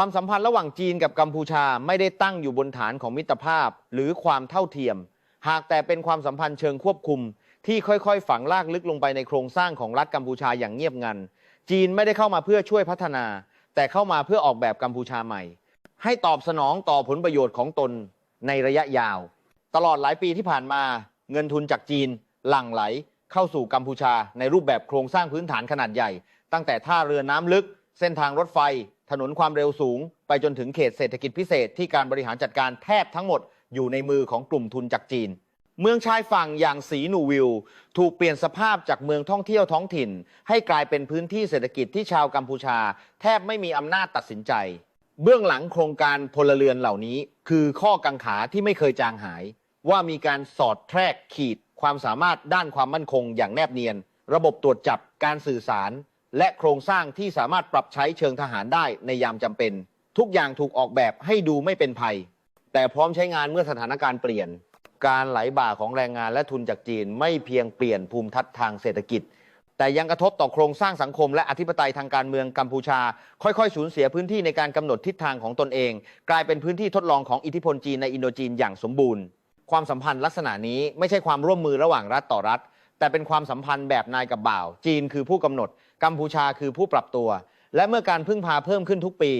ความสัมพันธ์ระหว่างจีนกับกัมพูชาไม่ได้ตั้งอยู่บนฐานของมิตรภาพหรือความเท่าเทียม หากแต่เป็นความสัมพันธ์เชิงควบคุม ที่ค่อยๆ ฝังลากลึกลงไปในโครงสร้างของรัฐกัมพูชาอย่างเงียบงัน จีนไม่ได้เข้ามาเพื่อช่วยพัฒนา แต่เข้ามาเพื่อออกแบบกัมพูชาใหม่ ให้ตอบสนองต่อผลประโยชน์ของตนในระยะยาว ตลอดหลายปีที่ผ่านมา เงินทุนจากจีน หลั่งไหล เข้าสู่กัมพูชาในรูปแบบโครงสร้างพื้นฐานขนาดใหญ่ ตั้งแต่ท่าเรือน้ำลึก เส้นทางรถไฟ ถนนความเร็วสูง ไปจนถึงเขตเศรษฐกิจพิเศษที่การบริหารจัดการแทบทั้งหมดอยู่ในมือของกลุ่มทุนจากจีน เมืองชายฝั่งอย่างสีนูวิวถูกเปลี่ยนสภาพจากเมืองท่องเที่ยวท้องถิ่น ให้กลายเป็นพื้นที่เศรษฐกิจที่ชาวกัมพูชา แทบไม่มีอำนาจตัดสินใจ เบื้องหลังโครงการพลเรือนเหล่านี้ คือข้อกังขาที่ไม่เคยจางหาย ว่ามีการสอดแทรกขีด ความสามารถด้านความมั่นคงอย่างแนบเนียน ระบบตรวจจับการสื่อสาร และโครงสร้างที่สามารถปรับใช้เชิงทหารได้ในยามจำเป็น ทุกอย่างถูกออกแบบให้ดูไม่เป็นภัย แต่พร้อมใช้งานเมื่อสถานการณ์เปลี่ยน การไหลบ่าของแรงงานและทุนจากจีนไม่เพียงเปลี่ยนภูมิทัศน์ทางเศรษฐกิจ แต่ยังกระทบต่อโครงสร้างสังคมและอธิปไตยทางการเมืองกัมพูชา ค่อยๆ สูญเสียพื้นที่ในการกำหนดทิศทางของตนเอง กลายเป็นพื้นที่ทดลองของอิทธิพลจีนในอินโดจีนอย่างสมบูรณ์ ความสัมพันธ์ลักษณะนี้ไม่ใช่ความร่วมมือระหว่างรัฐต่อรัฐ แต่เป็นความสัมพันธ์แบบนายกับบ่าว จีนคือผู้กำหนด กัมพูชาคือผู้ปรับตัว และเมื่อการพึ่งพาเพิ่มขึ้นทุกปี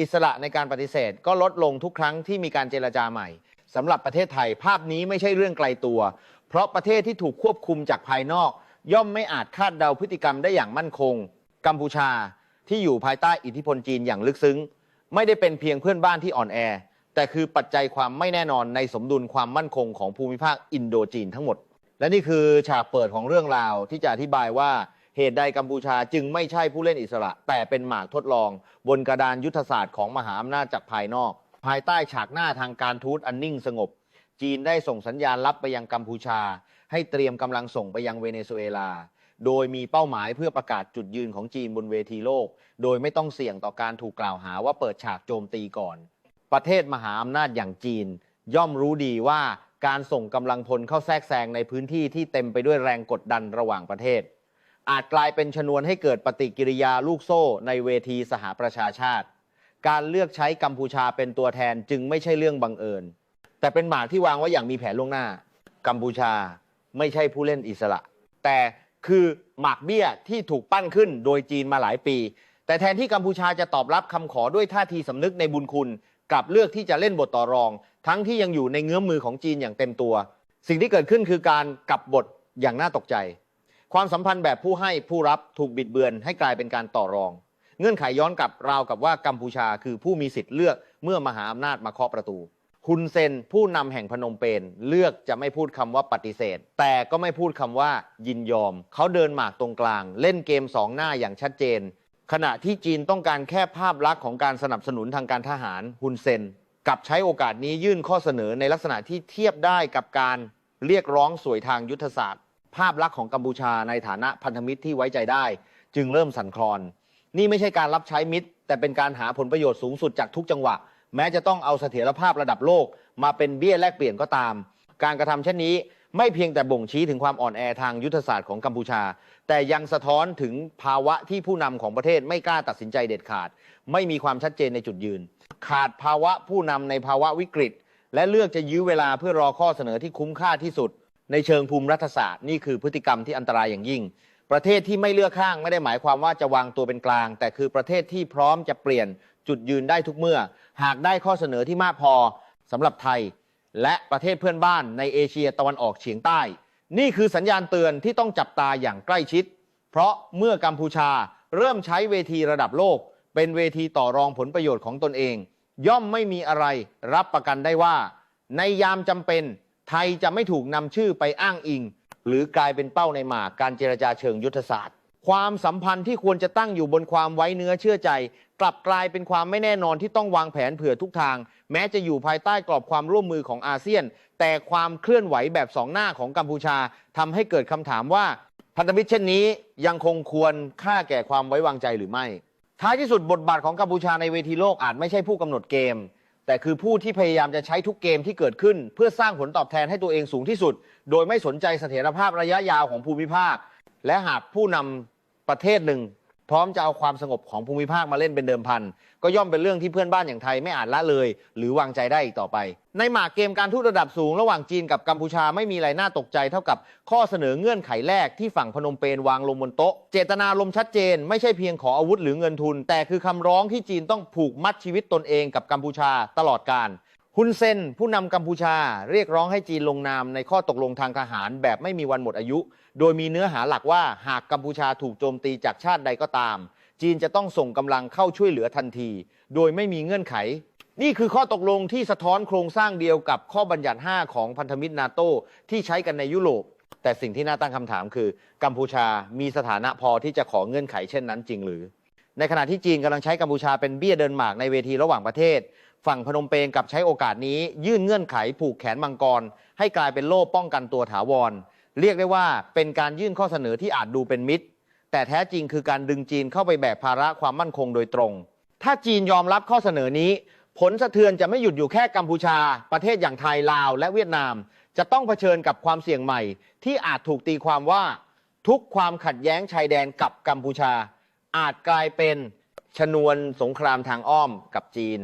อิสระในการปฏิเสธก็ลดลงทุกครั้งที่มีการเจรจาใหม่สำหรับประเทศไทยภาพนี้ไม่ใช่เรื่องไกลตัว เพราะประเทศที่ถูกควบคุมจากภายนอก ย่อมไม่อาจคาดเดาพฤติกรรมได้อย่างมั่นคง กัมพูชาที่อยู่ภายใต้อิทธิพลจีนอย่างลึกซึ้ง ไม่ได้เป็นเพียงเพื่อนบ้านที่อ่อนแอ แต่คือปัจจัยความไม่แน่นอนในสมดุลความมั่นคงของภูมิภาคอินโดจีนทั้งหมด และนี่คือฉากเปิดของเรื่องราวที่จะอธิบายว่า เหตุใดกัมพูชาจึงไม่ใช่ผู้เล่นอิสระ แต่เป็นหมากทดลอง บนกระดานยุทธศาสตร์ของมหาอำนาจจากภายนอก ภายใต้ฉากหน้าทางการทูตอันนิ่งสงบ จีนได้ส่งสัญญาณลับไปยังกัมพูชา ให้เตรียมกำลังส่งไปยังเวเนซุเอลา โดยมีเป้าหมายเพื่อประกาศจุดยืนของจีนบนเวทีโลก โดยไม่ต้องเสี่ยงต่อการถูกกล่าวหาว่าเปิดฉากโจมตีก่อน ประเทศมหาอำนาจอย่างจีน ย่อมรู้ดีว่าการส่งกำลังพลเข้าแทรกแซงในพื้นที่ที่เต็มไปด้วยแรงกดดันระหว่างประเทศ อาจกลายเป็นชนวนให้เกิดปฏิกิริยาลูกโซ่ในเวทีสหประชาชาติ การเลือกใช้กัมพูชาเป็นตัวแทนจึงไม่ใช่เรื่องบังเอิญ แต่เป็นหมากที่วางไว้อย่างมีแผนล่วงหน้า กัมพูชาไม่ใช่ผู้เล่นอิสระ แต่คือหมากเบี้ยที่ถูกปั้นขึ้นโดยจีนมาหลายปี แต่แทนที่กัมพูชาจะตอบรับคำขอด้วยท่าทีสำนึกในบุญคุณ กลับเลือกที่จะเล่นบทต่อรอง ทั้งที่ยังอยู่ในเงื้อมมือของจีนอย่างเต็มตัว สิ่งที่เกิดขึ้นคือการกลับบทอย่างน่าตกใจ ความสัมพันธ์แบบผู้ให้ผู้รับถูกบิดเบือนให้กลายเป็นการต่อรอง เงื่อนไขย้อนกลับราวกับว่ากัมพูชาคือผู้มีสิทธิ์เลือกเมื่อมหาอำนาจมาเคาะประตูฮุนเซนผู้นำแห่งพนมเปญเลือกจะไม่พูดคำว่าปฏิเสธ แต่ก็ไม่พูดคำว่ายินยอม เขาเดินหมากตรงกลาง เล่นเกมสองหน้าอย่างชัดเจน ขณะที่จีนต้องการแค่ภาพลักษณ์ของการสนับสนุนทางการทหารฮุนเซนกับใช้โอกาสนี้ยื่นข้อเสนอในลักษณะที่เทียบได้กับการเรียกร้องสวยทางยุทธศาสตร์ ภาพลักษณ์ของกัมพูชาในฐานะพันธมิตรที่ไว้ใจได้ จึงเริ่มสั่นคลอน นี่ไม่ใช่การรับใช้มิตร แต่เป็นการหาผลประโยชน์สูงสุดจากทุกจังหวะ แม้จะต้องเอาเสถียรภาพระดับโลก มาเป็นเบี้ยแลกเปลี่ยนก็ตาม การกระทำเช่นนี้ไม่เพียงแต่บ่งชี้ถึงความอ่อนแอทางยุทธศาสตร์ของกัมพูชา แต่ยังสะท้อนถึงภาวะที่ผู้นำของประเทศไม่กล้าตัดสินใจเด็ดขาด ไม่มีความชัดเจนในจุดยืน ขาดภาวะผู้นำในภาวะวิกฤต และเลือกจะยื้อเวลาเพื่อรอข้อเสนอที่คุ้มค่าที่สุด ในเชิงภูมิรัฐศาสตร์นี่คือพฤติกรรมที่อันตรายอย่างยิ่ง ประเทศที่ไม่เลือกข้างไม่ได้หมายความว่าจะวางตัวเป็นกลาง แต่คือประเทศที่พร้อมจะเปลี่ยนจุดยืนได้ทุกเมื่อ หากได้ข้อเสนอที่มากพอสำหรับไทย และประเทศเพื่อนบ้านในเอเชียตะวันออกเฉียงใต้ นี่คือสัญญาณเตือนที่ต้องจับตาอย่างใกล้ชิด เพราะเมื่อกัมพูชาเริ่มใช้เวทีระดับโลก เป็นเวทีต่อรองผลประโยชน์ของตนเอง ย่อมไม่มีอะไรรับประกันได้ว่า ในยามจำเป็น ไทยจะไม่ถูกนำชื่อไปอ้างอิง หรือกลายเป็นเป้าในหมากการเจรจาเชิงยุทธศาสตร์ ความสัมพันธ์ที่ควรจะตั้งอยู่บนความไว้เนื้อเชื่อใจ กลับกลายเป็นความไม่แน่นอนที่ต้องวางแผนเผื่อทุกทาง แม้จะอยู่ภายใต้กรอบความร่วมมือของอาเซียน แต่ความเคลื่อนไหวแบบสองหน้าของกัมพูชาทำให้เกิดคำถามว่าพันธมิตรเช่นนี้ยังคงควรค่าแก่ความไว้วางใจหรือไม่ ท้ายที่สุดบทบาทของกัมพูชาในเวทีโลกอาจไม่ใช่ผู้กำหนดเกม แต่คือผู้ที่พยายามจะใช้ทุกเกมที่เกิดขึ้น เพื่อสร้างผลตอบแทนให้ตัวเองสูงที่สุด โดยไม่สนใจเสถียรภาพระยะยาวของภูมิภาค และหากผู้นำประเทศหนึ่ง พร้อมจะเอาความสงบของภูมิภาคมาเล่นเป็นเดิมพัน ก็ย่อมเป็นเรื่องที่เพื่อนบ้านอย่างไทยไม่อาจละเลย หรือวางใจได้อีกต่อไป ในหมากเกมการทูตระดับสูงระหว่างจีนกับกัมพูชาไม่มีอะไรน่าตกใจเท่ากับข้อเสนอเงื่อนไขแรกที่ฝั่งพนมเปญวางลงบนโต๊ะ เจตนาลมชัดเจน ไม่ใช่เพียงขออาวุธหรือเงินทุน แต่คือคำร้องที่จีนต้องผูกมัดชีวิตตนเองกับกัมพูชาตลอดการ ฮุนเซนผู้นำกัมพูชาเรียกร้องให้จีนลงนามในข้อตกลงทางทหารแบบไม่มีวันหมดอายุ โดยมีเนื้อหาหลักว่าหากกัมพูชาถูกโจมตีจากชาติใดก็ตาม จีนจะต้องส่งกำลังเข้าช่วยเหลือทันที โดยไม่มีเงื่อนไข นี่คือข้อตกลงที่สะท้อนโครงสร้างเดียวกับข้อบัญญัติ 5 ของพันธมิตรนาโตที่ใช้กันในยุโรป แต่สิ่งที่น่าตั้งคำถามคือ กัมพูชามีสถานะพอที่จะขอเงื่อนไขเช่นนั้นจริงหรือ ในขณะที่จีนกำลังใช้กัมพูชาเป็นเบี้ยเดินหมากในเวทีระหว่างประเทศ ฝั่งพนมเปญกับใช้โอกาสนี้ ยื่นเงื่อนไขผูกแขนมังกร ให้กลายเป็นโล่ป้องกันตัวถาวร เรียกได้ว่าเป็นการยื่นข้อเสนอที่อาจดูเป็นมิตร แต่แท้จริงคือการดึงจีนเข้าไปแบกภาระความมั่นคงโดยตรง ถ้าจีนยอมรับข้อเสนอนี้ ผลสะเทือนจะไม่หยุดอยู่แค่กัมพูชา ประเทศอย่างไทยลาวและเวียดนาม จะต้องเผชิญกับความเสี่ยงใหม่ ที่อาจถูกตีความว่า ทุกความขัดแย้งชายแดนกับกัมพูชา อาจกลายเป็นชนวนสงครามทางอ้อมกับจีน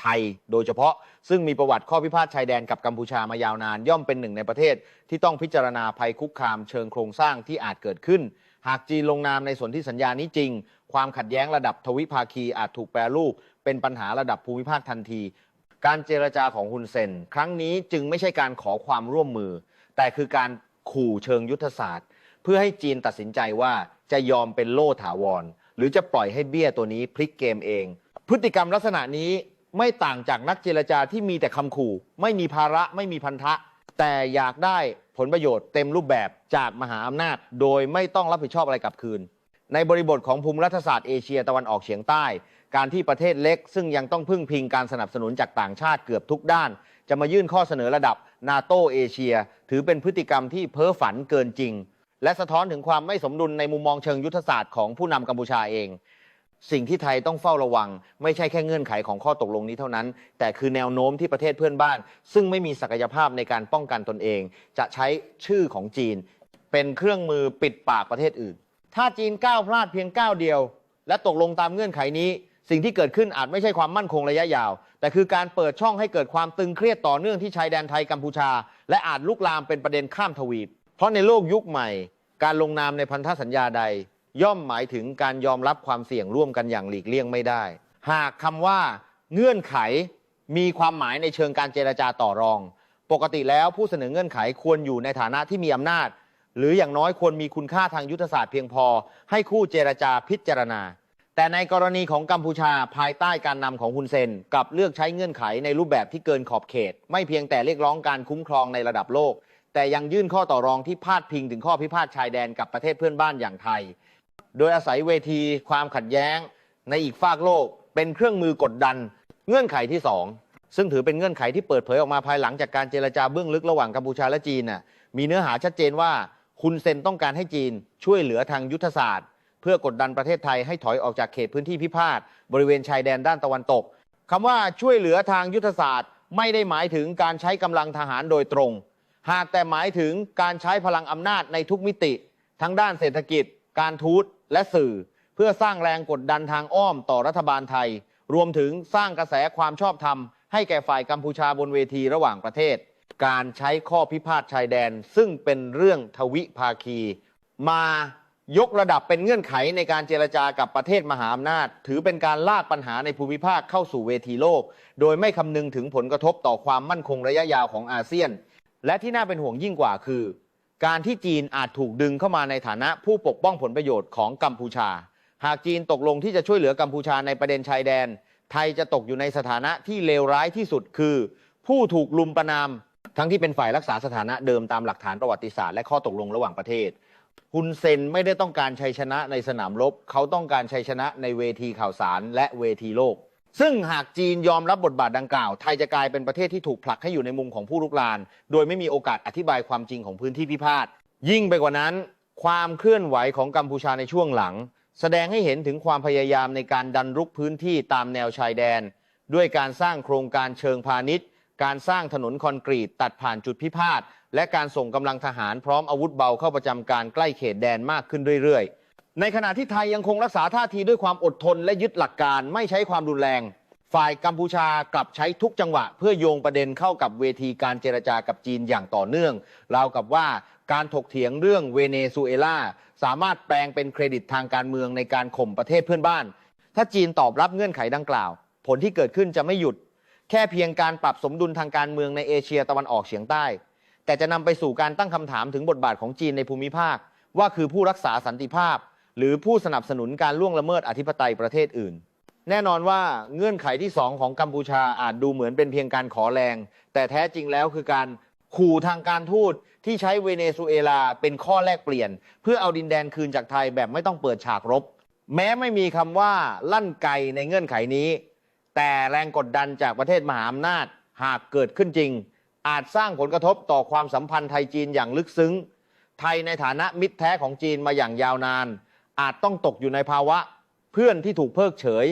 ไทยโดยเฉพาะซึ่งมีประวัติข้อพิพาทชายแดนกับกัมพูชามายาวนาน ย่อมเป็นหนึ่งในประเทศ ที่ต้องพิจารณาภัยคุกคามเชิงโครงสร้างที่อาจเกิดขึ้น หากจีนลงนามในสนธิสัญญานี้จริง ความขัดแย้งระดับทวิภาคีอาจถูกแปรรูป เป็นปัญหาระดับภูมิภาคทันที การเจรจาของฮุนเซน ครั้งนี้จึงไม่ใช่การขอความร่วมมือ แต่คือการขู่เชิงยุทธศาสตร์ เพื่อให้จีนตัดสินใจว่าจะยอมเป็นโล่ถาวร หรือจะปล่อยให้เบี้ยตัวนี้พลิกเกมเอง พฤติกรรมลักษณะนี้ ไม่ต่างจากนักเจรจาที่มีแต่คำขู่ ไม่มีภาระไม่มีพันธะ แต่อยากได้ผลประโยชน์เต็มรูปแบบจากมหาอำนาจ โดยไม่ต้องรับผิดชอบอะไรกลับคืน ในบริบทของภูมิรัฐศาสตร์เอเชียตะวันออกเฉียงใต้ การที่ประเทศเล็ก ซึ่งยังต้องพึ่งพิงการสนับสนุนจากต่างชาติเกือบทุกด้าน จะมายื่นข้อเสนอระดับนาโตเอเชีย ถือเป็นพฤติกรรมที่เพ้อฝันเกินจริง และสะท้อนถึงความไม่สมดุลในมุมมองเชิงยุทธศาสตร์ของผู้นำกัมพูชาเอง สิ่งที่ไทยต้องเฝ้าระวัง ไม่ใช่แค่เงื่อนไขของข้อตกลงนี้เท่านั้น แต่คือแนวโน้มที่ประเทศเพื่อนบ้าน ซึ่งไม่มีศักยภาพในการป้องกันตนเอง จะใช้ชื่อของจีน เป็นเครื่องมือปิดปากประเทศอื่น ถ้าจีนก้าวพลาดเพียงก้าวเดียว และตกลงตามเงื่อนไขนี้ สิ่งที่เกิดขึ้นอาจไม่ใช่ความมั่นคงระยะยาว แต่คือการเปิดช่องให้เกิดความตึงเครียดต่อเนื่องที่ชายแดนไทยกัมพูชา และอาจลุกลามเป็นประเด็นข้ามทวีป เพราะในโลกยุคใหม่ การลงนามในพันธสัญญาใด ย่อมหมายถึงการยอมรับความเสี่ยงร่วมกันอย่างหลีกเลี่ยงไม่ได้ หากคำว่าเงื่อนไขมีความหมายในเชิงการเจรจาต่อรอง ปกติแล้วผู้เสนอเงื่อนไขควรอยู่ในฐานะที่มีอำนาจ หรืออย่างน้อยควรมีคุณค่าทางยุทธศาสตร์เพียงพอ ให้คู่เจรจาพิจารณา แต่ในกรณีของกัมพูชาภายใต้การนำของฮุนเซนกับเลือกใช้เงื่อนไขในรูปแบบที่เกินขอบเขต ไม่เพียงแต่เรียกร้องการคุ้มครองในระดับโลก แต่ยังยื่นข้อต่อรองที่พาดพิงถึงข้อพิพาทชายแดนกับประเทศเพื่อนบ้านอย่างไทย โดยอาศัยเวทีความขัดแย้ง ในอีกฝากโลก เป็นเครื่องมือกดดัน เงื่อนไขที่ 2 ซึ่งถือเป็นเงื่อนไขที่เปิดเผยออกมาภายหลังจากการเจรจาเบื้องลึกระหว่างกัมพูชาและจีนน่ะมีเนื้อหาชัดเจนว่าคุณเซนต้องการให้จีนช่วยเหลือทางยุทธศาสตร์ เพื่อกดดันประเทศไทยให้ถอยออกจากเขตพื้นที่พิพาทบริเวณชายแดนด้านตะวันตกคำว่าช่วยเหลือทางยุทธศาสตร์ ไม่ได้หมายถึงการใช้กำลังทหารโดยตรง หากแต่หมายถึงการใช้พลังอำนาจในทุกมิติ ทั้งด้านเศรษฐกิจ การทูต และสื่อเพื่อสร้างแรงกดดันทางอ้อมต่อรัฐบาลไทย รวมถึงสร้างกระแสความชอบธรรม ให้แก่ฝ่ายกัมพูชาบนเวทีระหว่างประเทศ การใช้ข้อพิพาทชายแดน ซึ่งเป็นเรื่องทวิภาคี มายกระดับเป็นเงื่อนไขในการเจรจากับประเทศมหาอำนาจ ถือเป็นการลากปัญหาในภูมิภาคเข้าสู่เวทีโลก โดยไม่คำนึงถึงผลกระทบต่อความมั่นคงระยะยาวของอาเซียน และที่น่าเป็นห่วงยิ่งกว่าคือ การที่จีนอาจถูกดึงเข้ามาในฐานะผู้ปกป้องผลประโยชน์ของกัมพูชา หากจีนตกลงที่จะช่วยเหลือกัมพูชาในประเด็นชายแดน ไทยจะตกอยู่ในสถานะที่เลวร้ายที่สุดคือ ผู้ถูกลุมประนาม ทั้งที่เป็นฝ่ายรักษาสถานะเดิมตามหลักฐานประวัติศาสตร์และข้อตกลงระหว่างประเทศฮุนเซนไม่ได้ต้องการชัยชนะในสนามรบ เขาต้องการชัยชนะในเวทีข่าวสารและเวทีโลก ซึ่งหากจีนยอมรับบทบาทดังกล่าว ไทยจะกลายเป็นประเทศที่ถูกผลักให้อยู่ในมุมของผู้ลุกลาน โดยไม่มีโอกาสอธิบายความจริงของพื้นที่พิพาท ยิ่งไปกว่านั้น ความเคลื่อนไหวของกัมพูชาในช่วงหลัง แสดงให้เห็นถึงความพยายามในการดันรุกพื้นที่ตามแนวชายแดน ด้วยการสร้างโครงการเชิงพาณิชย์ การสร้างถนนคอนกรีตตัดผ่านจุดพิพาทและการส่งกำลังทหารพร้อมอาวุธเบาเข้าประจำการใกล้เขตแดนมากขึ้นเรื่อยๆ ในขณะที่ไทยยังคงรักษาท่าทีด้วยความอดทนและยึดหลักการไม่ใช้ความรุนแรง ฝ่ายกัมพูชากลับใช้ทุกจังหวะ เพื่อโยงประเด็นเข้ากับเวทีการเจรจากับจีนอย่างต่อเนื่องราวกับว่าการถกเถียงเรื่องเวเนซุเอลาสามารถแปลงเป็นเครดิตทางการเมืองในการข่มประเทศเพื่อนบ้าน ถ้าจีนตอบรับเงื่อนไขดังกล่าว ผลที่เกิดขึ้นจะไม่หยุด แค่เพียงการปรับสมดุลทางการเมืองในเอเชียตะวันออกเฉียงใต้ แต่จะนำไปสู่การตั้งคำถามถึงบทบาทของจีนในภูมิภาค ว่าคือผู้รักษาสันติภาพ หรือผู้สนับสนุนการล่วงละเมิดอธิปไตยประเทศอื่น แน่นอนว่าเงื่อนไขที่ 2 ของกัมพูชาอาจดูเหมือนเป็นเพียงการขอแรง แต่แท้จริงแล้วคือการขู่ทางการทูตที่ใช้เวเนซุเอลาเป็นข้อแลกเปลี่ยน เพื่อเอาดินแดนคืนจากไทยแบบไม่ต้องเปิดฉากรบ แม้ไม่มีคำว่าลั่นไกในเงื่อนไขนี้ แต่แรงกดดันจากประเทศมหาอำนาจหากเกิดขึ้นจริง อาจสร้างผลกระทบต่อความสัมพันธ์ไทยจีนอย่างลึกซึ้ง ไทยในฐานะมิตรแท้ของจีนมาอย่างยาวนาน อาจต้องตกอยู่ในภาวะ เพื่อนที่ถูกเพิกเฉย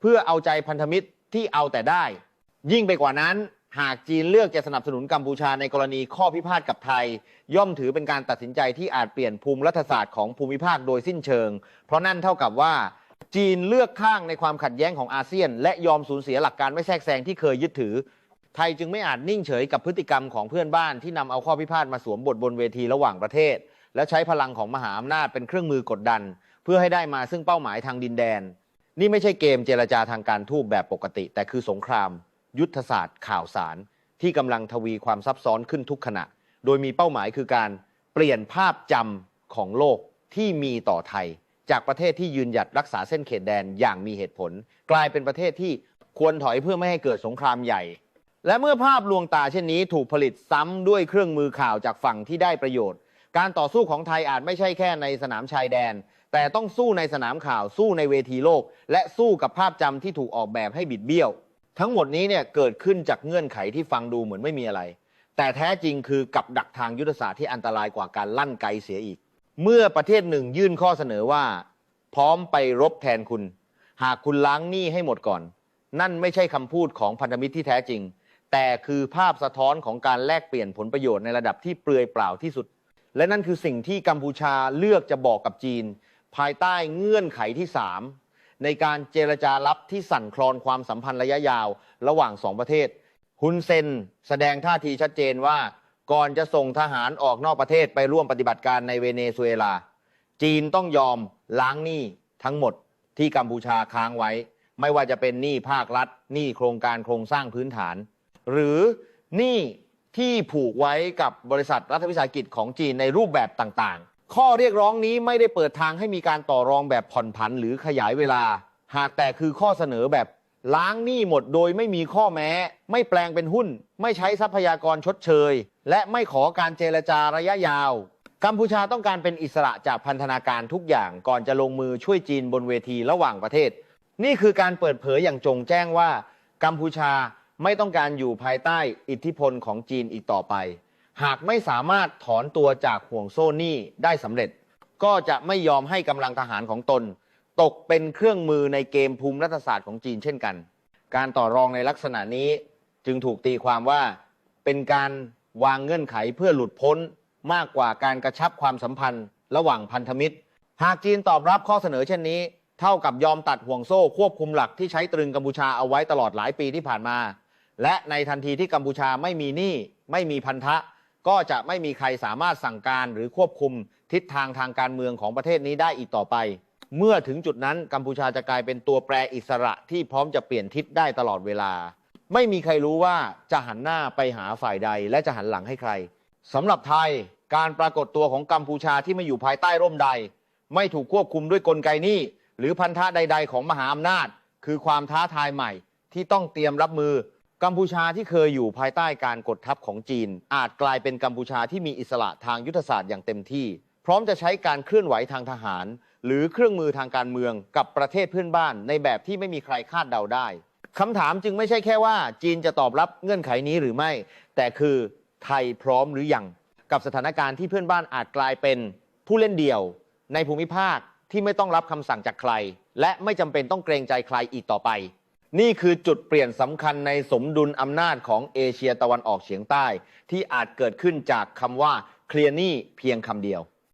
เพื่อเอาใจพันธมิตรที่เอาแต่ได้ ยิ่งไปกว่านั้น หากจีนเลือกจะสนับสนุนกัมพูชาในกรณีข้อพิพาทกับไทย ย่อมถือเป็นการตัดสินใจที่อาจเปลี่ยนภูมิรัฐศาสตร์ของภูมิภาคโดยสิ้นเชิง เพราะนั่นเท่ากับว่าจีนเลือกข้างในความขัดแย้งของอาเซียน และยอมสูญเสียหลักการไม่แทรกแซงที่เคยยึดถือ ไทยจึงไม่อาจนิ่งเฉยกับพฤติกรรมของเพื่อนบ้านที่นำเอาข้อพิพาทมาสวมบทบนเวทีระหว่างประเทศ และใช้พลังของมหาอำนาจเป็นเครื่องมือกดดัน พื่อให้ได้มาซึ่งเป้าหมายทางดินแดน นี่ไม่ใช่เกมเจรจาทางการทูตแบบปกติ แต่คือสงคราม ยุทธศาสตร์ ข่าวสาร ที่กำลังทวีความซับซ้อนขึ้นทุกขณะ โดยมีเป้าหมายคือการเปลี่ยนภาพจำของโลกที่มีต่อไทย จากประเทศที่ยืนหยัดรักษาเส้นเขตแดนอย่างมีเหตุผล กลายเป็นประเทศที่ควรถอยเพื่อไม่ให้เกิดสงครามใหญ่ และเมื่อภาพลวงตาเช่นนี้ถูกผลิตซ้ำด้วยเครื่องมือข่าวจากฝั่งที่ได้ประโยชน์ การต่อสู้ของไทยอาจไม่ใช่แค่ในสนามชายแดน แต่ต้องสู้ในสนามข่าวสู้ในเวทีโลก และสู้กับภาพจำที่ถูกออกแบบให้บิดเบี้ยว ทั้งหมดนี้เนี่ยเกิดขึ้นจากเงื่อนไขที่ฟังดูเหมือนไม่มีอะไร แต่แท้จริงคือกับดักทางยุทธศาสตร์ที่อันตรายกว่าการลั่นไกเสียอีก เมื่อประเทศหนึ่งยื่นข้อเสนอว่า พร้อมไปรบแทนคุณ หากคุณล้างหนี้ให้หมดก่อน นั่นไม่ใช่คำพูดของพันธมิตรที่แท้จริง แต่คือภาพสะท้อนของการแลกเปลี่ยนผลประโยชน์ในระดับที่เปลือยเปล่าที่สุด และนั่นคือสิ่งที่กัมพูชาเลือกจะบอกกับจีน ภายใต้เงื่อนไขที่ 3 ในการเจรจาลับที่สั่นคลอนความสัมพันธ์ระยะยาวระหว่างสองประเทศฮุนเซนแสดงท่าทีชัดเจนว่า ก่อนจะส่งทหารออกนอกประเทศไปร่วมปฏิบัติการในเวเนซุเอลา จีนต้องยอมล้างหนี้ทั้งหมดที่กัมพูชาค้างไว้ ไม่ว่าจะเป็นหนี้ภาครัฐหนี้โครงการโครงสร้างพื้นฐาน หรือหนี้ที่ผูกไว้กับบริษัทรัฐวิสาหกิจของจีนในรูปแบบต่าง ข้อเรียกร้องนี้ไม่ได้เปิดทางให้มีการต่อรองแบบผ่อนผันหรือขยายเวลา หากแต่คือข้อเสนอแบบล้างหนี้หมดโดยไม่มีข้อแม้ ไม่แปลงเป็นหุ้น ไม่ใช้ทรัพยากรชดเชย และไม่ขอการเจรจาระยะยาว กัมพูชาต้องการเป็นอิสระจากพันธนาการทุกอย่างก่อนจะลงมือช่วยจีนบนเวทีระหว่างประเทศ นี่คือการเปิดเผยอย่างจงแจ้งว่า กัมพูชาไม่ต้องการอยู่ภายใต้อิทธิพลของจีนอีกต่อไป หากไม่สามารถถอนตัวจากห่วงโซ่หนี้ได้สำเร็จ ก็จะไม่ยอมให้กำลังทหารของตน ตกเป็นเครื่องมือในเกมภูมิรัฐศาสตร์ของจีนเช่นกัน การต่อรองในลักษณะนี้จึงถูกตีความว่าเป็นการวางเงื่อนไขเพื่อหลุดพ้นมากกว่าการกระชับความสัมพันธ์ ระหว่างพันธมิตร หากจีนตอบรับข้อเสนอเช่นนี้ เท่ากับยอมตัดห่วงโซ่ควบคุมหลักที่ใช้ตรึงกัมพูชาเอาไว้ตลอดหลายปีที่ผ่านมา และในทันทีที่กัมพูชาไม่มีหนี้ไม่มีพันธะ ก็จะไม่มีใครสามารถสั่งการหรือควบคุมทิศทางทางการเมืองของประเทศนี้ได้อีกต่อไป เมื่อถึงจุดนั้นกัมพูชาจะกลายเป็นตัวแปรอิสระที่พร้อมจะเปลี่ยนทิศได้ตลอดเวลา ไม่มีใครรู้ว่าจะหันหน้าไปหาฝ่ายใด และจะหันหลังให้ใครสำหรับไทยการปรากฏตัวของกัมพูชาที่ไม่อยู่ภายใต้ร่มใด ไม่ถูกควบคุมด้วยกลไกนี้ หรือพันธะใด ๆ ของมหาอำนาจ คือความท้าทายใหม่ที่ต้องเตรียมรับมือ กัมพูชาที่เคยอยู่ภายใต้การกดทัพของจีน อาจกลายเป็นกัมพูชาที่มีอิสระทางยุทธศาสตร์อย่างเต็มที่ พร้อมจะใช้การเคลื่อนไหวทางทหาร หรือเครื่องมือทางการเมืองกับประเทศเพื่อนบ้าน ในแบบที่ไม่มีใครคาดเดาได้คำถามจึงไม่ใช่แค่ว่าจีนจะตอบรับเงื่อนไขนี้หรือไม่ แต่คือไทยพร้อมหรือยังกับสถานการณ์ที่เพื่อนบ้านอาจกลายเป็นผู้เล่นเดี่ยว ในภูมิภาคที่ไม่ต้องรับคำสั่งจากใคร และไม่จำเป็นต้องเกรงใจใครอีกต่อไป นี่คือจุดเปลี่ยนสำคัญในสมดุลอำนาจของเอเชียตะวันออกเฉียงใต้ ที่อาจเกิดขึ้นจากคำว่าเคลียร์หนี้เพียงคำเดียว